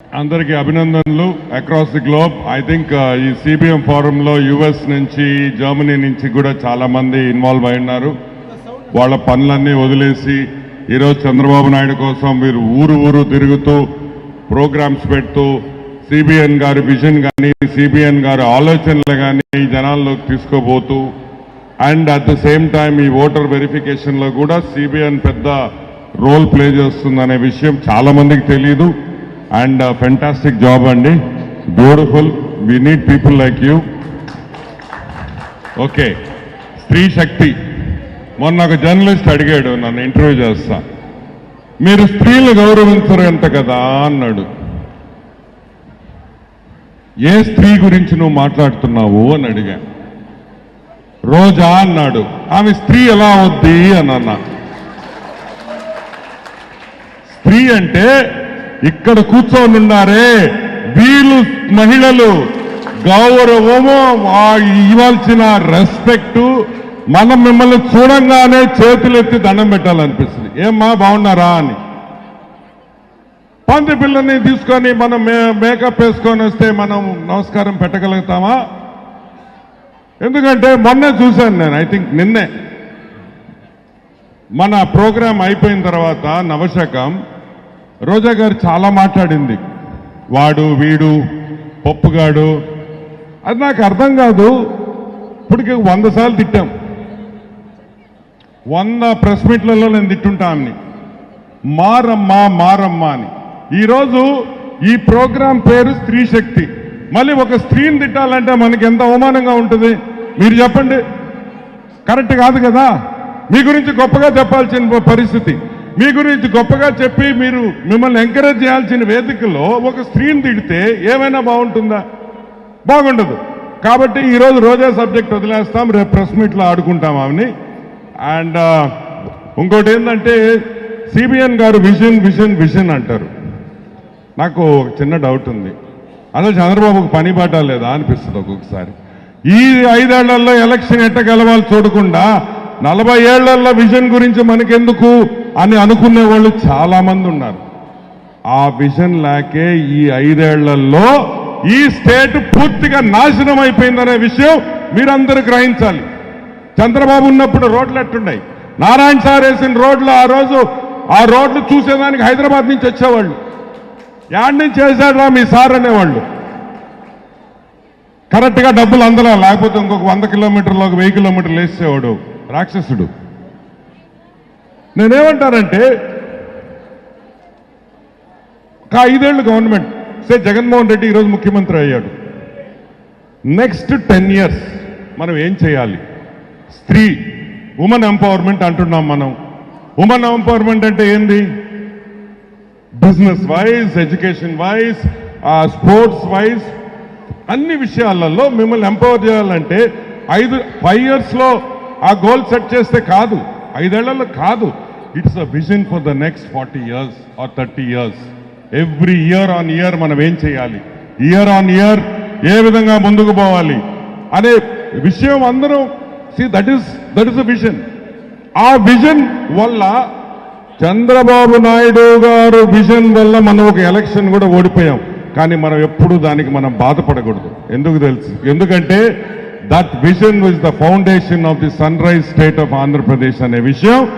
అందరికీ అభినందనలు across the globe I think ఈ సిబిఎం ఫోరంలో యుఎస్ నుంచి జర్మనీ నుంచి కూడా చాలా మంది ఇన్వాల్వ్ అయి ఉన్నారు. వాళ్ళ పనులన్నీ వదిలేసి ఈరోజు చంద్రబాబు నాయుడు కోసం మీరు ఊరు ఊరు తిరుగుతూ ప్రోగ్రామ్స్ పెడుతూ సిబిఎన్ గారి విజన్ కానీ సిబిఎన్ గారి ఆలోచనలు కానీ జనాల్లోకి తీసుకోబోతూ and at the same time ఈ ఓటర్ వెరిఫికేషన్లో కూడా సిబిఎన్ పెద్ద రోల్ ప్లే చేస్తుందనే విషయం చాలా మందికి తెలియదు అండ్ ఫెంటాస్టిక్ జాబ్ అండి. Beautiful we need people like you okay స్త్రీ శక్తి మొన్న ఒక జర్నలిస్ట్ అడిగాడు నన్ను ఇంటర్వ్యూ చేస్తా. మీరు స్త్రీలు గౌరవించరు ఎంత కదా అన్నాడు. ఏ స్త్రీ గురించి నువ్వు మాట్లాడుతున్నావు అని అడిగా. రోజా అన్నాడు. ఆమె స్త్రీ ఎలా అవుద్ది అని అన్నా. స్త్రీ అంటే ఇక్కడ కూర్చొని ఉన్నారే వీళ్ళు మహిళలు. గౌరవము ఇవ్వాల్సిన రెస్పెక్టు మనం మిమ్మల్ని చూడంగానే చేతులెత్తి దండం పెట్టాలనిపిస్తుంది. ఏమ్మా బాగున్నారా అని. పంది పిల్లని తీసుకొని మనం మే- మేకప్ వేసుకొని వస్తే మనం నమస్కారం పెట్టగలుగుతామా? ఎందుకంటే మొన్నే చూశాను నేను ఐ థింక్ నిన్నే. మన ప్రోగ్రాం అయిపోయిన తర్వాత నవశకం రోజా గారు చాలా మాట్లాడింది. వాడు వీడు పప్పుగాడు. అది నాకు అర్థం కాదు. ఇప్పటికి వంద సార్లు తిట్టాం. వంద ప్రెస్ మీట్లలో నేను తిట్టుంటాన్ని మారమ్మా మారమ్మా అని. ఈరోజు ఈ ప్రోగ్రాం పేరు స్త్రీ శక్తి. మళ్ళీ ఒక స్త్రీని తిట్టాలంటే మనకి ఎంత అవమానంగా ఉంటుంది? మీరు చెప్పండి. కరెక్ట్ కాదు కదా? మీ గురించి గొప్పగా చెప్పాల్సిన పరిస్థితి. మీ గురించి గొప్పగా చెప్పి మీరు మిమ్మల్ని ఎంకరేజ్ చేయాల్సిన వేదికలో ఒక స్త్రీని తిడితే ఏమైనా బాగుంటుందా? బాగుండదు. కాబట్టి ఈరోజు రోజా సబ్జెక్ట్ వదిలేస్తాం రేపు ప్రెస్ మీట్లో ఆడుకుంటాం ఆమెని. అండ్ ఇంకోటి ఏంటంటే సిబిఎన్ గారు విజన్ విజన్ విజన్ అంటారు. నాకు ఒక చిన్న డౌట్ ఉంది. అసలు చంద్రబాబుకు పని పాట లేదా అనిపిస్తుంది ఒక్కొక్కసారి. ఈ ఐదేళ్ళలో ఎలక్షన్ ఎట్ట గెలవాలి చూడకుండా నలభై ఏళ్ళలో విజన్ గురించి మనకెందుకు? అని అనుకునే వాళ్ళు చాలా మంది ఉన్నారు. ఆ విజన్ లేకే ఈ ఐదేళ్ళలో ఈ స్టేట్ పూర్తిగా నాశనం అయిపోయిందనే విషయం మీరందరూ గ్రహించాలి. చంద్రబాబు ఉన్నప్పుడు రోడ్లు ఎట్టున్నాయి నారాయణ సార్ వేసిన రోడ్లు ఆ రోజు ఆ రోడ్లు చూసేదానికి హైదరాబాద్ నుంచి వచ్చేవాళ్ళు. యాడ్ నుంచి వేసాడురా మీ సార్ అనేవాళ్ళు. కరెక్ట్గా డబ్బులు అందలా లేకపోతే ఇంకొక వంద కిలోమీటర్లు ఒక వెయ్యి కిలోమీటర్లు వేసేవాడు రాక్షసుడు. నేనేమంటానంటే ఒక ఐదేళ్ళు గవర్నమెంట్ సే జగన్మోహన్ రెడ్డి ఈరోజు ముఖ్యమంత్రి అయ్యాడు. నెక్స్ట్ టెన్ ఇయర్స్ మనం ఏం చేయాలి? స్త్రీ ఉమెన్ ఎంపవర్మెంట్ అంటున్నాం మనం. ఉమెన్ ఎంపవర్మెంట్ అంటే ఏంది? Business wise education wise sports wise అన్ని విషయాలలో మిమ్మల్ని ఎంపవర్ చేయాలంటే ఐదు ఫైవ్ ఇయర్స్లో ఆ గోల్ సెట్ చేస్తే కాదు. ఐదేళ్ళలో కాదు. It's a vision for the next forty years or thirty years. Every year on year మనం ఏం చేయాలి? ఇయర్ ఆన్ ఇయర్ ఏ విధంగా ముందుకు పోవాలి? అనే విషయం అందరూ see that is that is a vision ఆ విజన్ వల్ల చంద్రబాబు నాయుడు గారు విజన్ వల్ల మనం ఒక ఎలక్షన్ కూడా ఓడిపోయాం. కానీ మనం ఎప్పుడు దానికి మనం బాధపడకూడదు. ఎందుకు తెలుసు? ఎందుకంటే that vision with the foundation of the sunrise state of Andhra Pradesh అనే విషయం